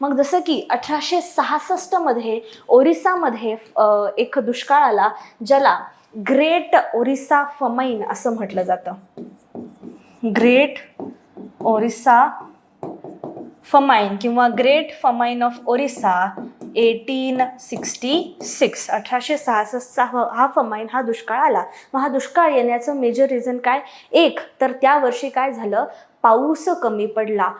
मग जसं की अठराशे सहासष्टमध्ये ओरिसामध्ये एक दुष्काळ आला ज्याला ग्रेट ओरिसा फमाईन असं म्हटलं जातं. ग्रेट ओरिसा फमाईन किंवा great famine of Orissa eighteen sixty six अठराशे सहासष्टचा हा फमाईन हा दुष्काळ आला. मग हा दुष्काळ येण्याचं मेजर रिझन काय? एक तर त्या वर्षी काय झालं? पाऊस कमी पडला.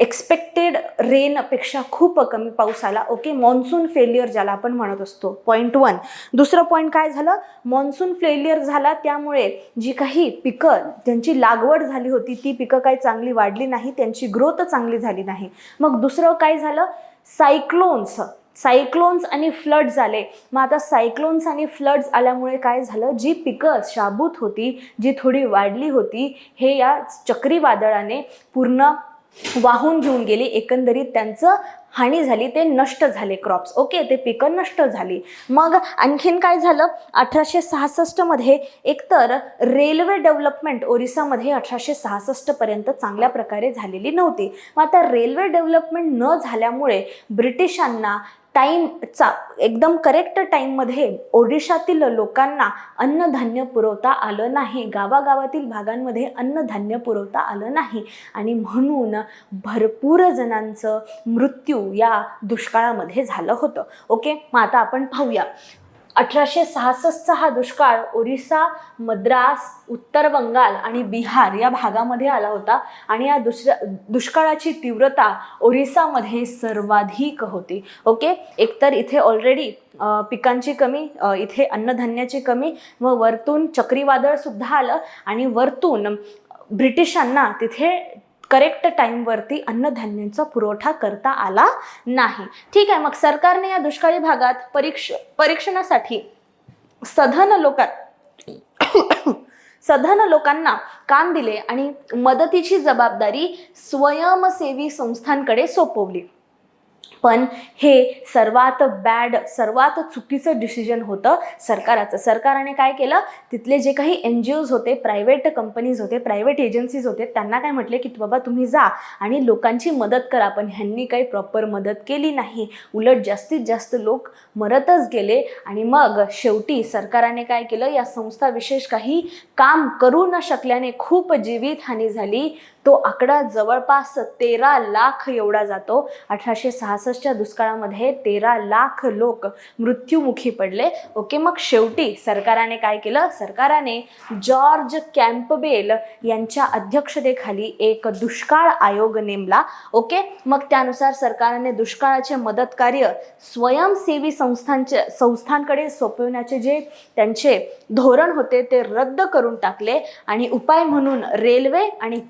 एक्सपेक्टेड रेनपेक्षा खूप कमी पाऊस आला. ओके मॉन्सून फेल्युअर ज्याला आपण म्हणत असतो. पॉईंट वन दुसरं पॉईंट काय झालं? मॉन्सून फेल्युअर झाला त्यामुळे जी काही पिकं त्यांची लागवड झाली होती ती पिकं काही चांगली वाढली नाही त्यांची ग्रोथ चांगली झाली नाही. मग दुसरं काय झालं? सायक्लोन्स सायक्लोन्स आणि फ्लड्स झाले मग आता सायक्लोन्स आणि फ्लड्स आल्यामुळे काय झालं? जी पिकं शाबूत होती जी थोडी वाढली होती हे या चक्रीवादळाने पूर्ण वाहून घेऊन गेली एकंदरीत त्यांचं हानी झाली ते नष्ट झाले क्रॉप्स ओके ते पिकं नष्ट झाली. मग आणखीन काय झालं? अठराशे सहासष्टमध्ये एकतर रेल्वे डेव्हलपमेंट ओरिसामध्ये अठराशे सहासष्टपर्यंत चांगल्या प्रकारे झालेली नव्हती. मग आता रेल्वे डेव्हलपमेंट न झाल्यामुळे ब्रिटिशांना टाईमचा एकदम करेक्ट टाईममध्ये ओडिशातील लोकांना अन्नधान्य पुरवता आलं नाही. गावागावातील भागांमध्ये अन्नधान्य पुरवता आलं नाही. आणि म्हणून भरपूर जणांचं मृत्यू या दुष्काळामध्ये झालं होतं. ओके मग आता आपण पाहूया. अठराशे सहासष्टचा हा दुष्काळ ओरिसा मद्रास उत्तर बंगाल आणि बिहार या भागामध्ये आला होता. आणि या दुसऱ्या दुष्काळाची तीव्रता ओरिसामध्ये सर्वाधिक होती. ओके? एकतर इथे ऑलरेडी पिकांची कमी इथे अन्नधान्याची कमी व वरतून चक्रीवादळ सुद्धा आलं. आणि वरतून ब्रिटिशांना तिथे करेक्ट टाईमवरती अन्नधान्यांचा पुरवठा करता आला नाही. ठीक आहे मग सरकारने या दुष्काळी भागात परीक्ष परीक्षणासाठी सधन लोकात सधन लोकांना काम दिले आणि मदतीची जबाबदारी स्वयंसेवी संस्थांकडे सोपवली. पण हे सर्वात बॅड सर्वात चुकीचं डिसिजन होतं सरकाराचं. सरकारने काय केलं? तिथले जे काही एन जी ओज होते प्रायव्हेट कंपनीज होते प्रायव्हेट एजन्सीज होते त्यांना काय म्हटले की बाबा तुम्ही जा आणि लोकांची मदत करा. पण ह्यांनी काही प्रॉपर मदत केली नाही. उलट जास्तीत जास्त लोक मरतच गेले आणि मग शेवटी सरकाराने काय केलं? या संस्था विशेष काही काम करू न शकल्याने खूप जीवितहानी झाली. तो आकडा जवळपास तेरा लाख एवढा जातो. अठराशे सहासष्टच्या दुष्काळामध्ये तेरा लाख लोक मृत्युमुखी पडले. ओके मग शेवटी सरकाराने काय केलं? सरकाराने जॉर्ज कॅम्पबेल यांच्या अध्यक्षतेखाली एक दुष्काळ आयोग नेमला. ओके मग त्यानुसार सरकारने दुष्काळाचे मदत कार्य स्वयंसेवी संस्थांचे संस्थांकडे सोपवण्याचे जे त्यांचे धोरण होते ते रद्द करून टाकले. आणि उपाय म्हणून रेल्वे आणि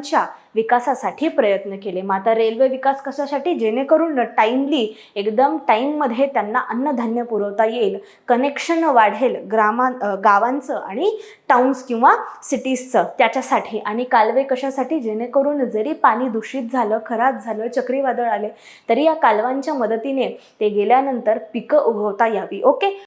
कालवांच्या विकासासाठी प्रयत्न केले. मग आता रेल्वे विकास कशासाठी? जेणेकरून टाईमली एकदम टाईममध्ये त्यांना अन्नधान्य पुरवता येईल. कनेक्शन वाढेल ग्रामा गावांचं आणि टाउन्स किंवा सिटीजचं त्याच्यासाठी. आणि कालवे कशासाठी? जेणेकरून जरी पाणी दूषित झालं खराब झालं चक्रीवादळ आले तरी या कालवांच्या मदतीने ते गेल्यानंतर पिकं उगवता यावी. ओके